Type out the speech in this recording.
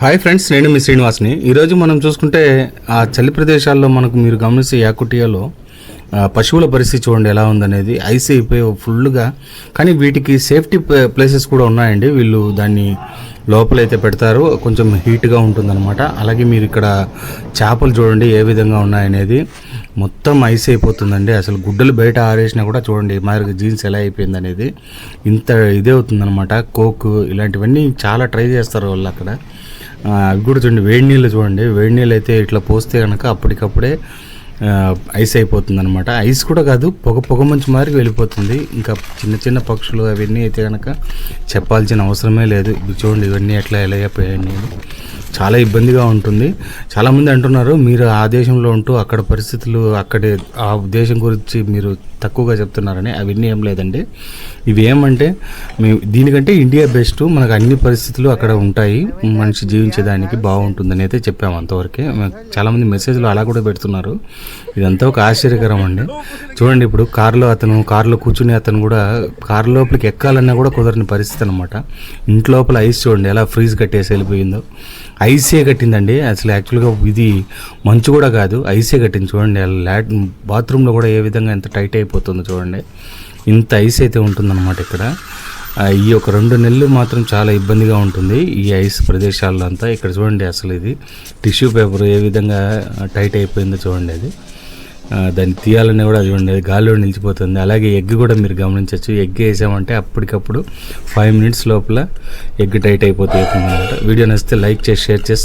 Hi friends నేను మీ శ్రీనివాస్ని. ఈరోజు మనం చూసుకుంటే ఆ చలి ప్రదేశాల్లో మనకు మీరు గమనిస్తే యాకుటియాలో పశువుల పరిస్థితి చూడండి ఎలా ఉందనేది. ఐస్ అయిపోయి ఫుల్గా కానీ వీటికి సేఫ్టీ ప్లేసెస్ కూడా ఉన్నాయండి. వీళ్ళు దాన్ని లోపలైతే పెడతారు. కొంచెం హీట్గా ఉంటుందన్నమాట. అలాగే మీరు ఇక్కడ చేపలు చూడండి ఏ విధంగా ఉన్నాయనేది. మొత్తం ఐస్ అయిపోతుందండి. అసలు గుడ్డలు బయట ఆరేసినా కూడా చూడండి మరి జీన్స్ ఎలా అయిపోయింది అనేది ఇంత ఇదే అవుతుందన్నమాట. కోక్ ఇలాంటివన్నీ చాలా ట్రై చేస్తారు వాళ్ళు అక్కడ. అవి కూడా చూడండి వేడి నీళ్ళు చూడండి. వేడి నీళ్ళు అయితే ఇట్లా పోస్తే కనుక అప్పటికప్పుడే ఐస్ అయిపోతుంది అనమాట ఐస్ కూడా కాదు పొగ పొగ మంచు మారికి వెళ్ళిపోతుంది. ఇంకా చిన్న చిన్న పక్షులు అవన్నీ అయితే కనుక చెప్పాల్సిన అవసరమే లేదు. ఇవి చూడండి ఇవన్నీ ఎట్లా ఎలా అయిపోయాయి చాలా ఇబ్బందిగా ఉంటుంది. చాలామంది అంటున్నారు మీరు ఆ దేశంలో ఉంటూ అక్కడ పరిస్థితులు అక్కడే ఆ దేశం గురించి మీరు తక్కువగా చెప్తున్నారని. అవన్నీ ఏం లేదండి. ఇవి ఏమంటే మేము దీనికంటే ఇండియా బెస్ట్ మనకు అన్ని పరిస్థితులు అక్కడ ఉంటాయి. మనిషి జీవించేదానికి బాగుంటుందని అయితే చెప్పాము అంతవరకే. చాలామంది మెసేజ్లు అలా కూడా పెడుతున్నారు. ఇదంతా ఒక ఆశ్చర్యకరం అండి. చూడండి ఇప్పుడు కారులో అతను కారులో కూర్చుని అతను కూడా కారు లోపలికి ఎక్కాలన్నా కూడా కుదరని పరిస్థితి అనమాట ఇంట్లోపల ఐస్ చూడండి ఎలా ఫ్రీజ్ కట్టేసి వెళ్ళిపోయిందో. ఐసే కట్టిందండి. అసలు యాక్చువల్గా ఇది మంచు కూడా కాదు. ఐసే కట్టింది చూడండి. లాట్ బాత్రూంలో కూడా ఏ విధంగా ఎంత టైట్ అయిపోతుందో చూడండి. ఇంత ఐస్ అయితే ఉంటుందన్నమాట ఇక్కడ. ఈ ఒక రెండు నెలలు మాత్రం చాలా ఇబ్బందిగా ఉంటుంది ఈ ఐస్ ప్రదేశాల్లో అంతా. ఇక్కడ చూడండి అసలు ఇది టిష్యూ పేపర్ ఏ విధంగా టైట్ అయిపోయిందో చూడండి అది. దాన్ని తీయాలని కూడా అది ఉండేది గాలిలో నిలిచిపోతుంది. అలాగే ఎగ్ కూడా మీరు గమనించవచ్చు ఎగ్ వేసామంటే అప్పటికప్పుడు ఫైవ్ మినిట్స్ లోపల ఎగ్ టైట్ అయిపోతాయి అనమాట వీడియో నచ్చితే లైక్ చేసి షేర్ చేసి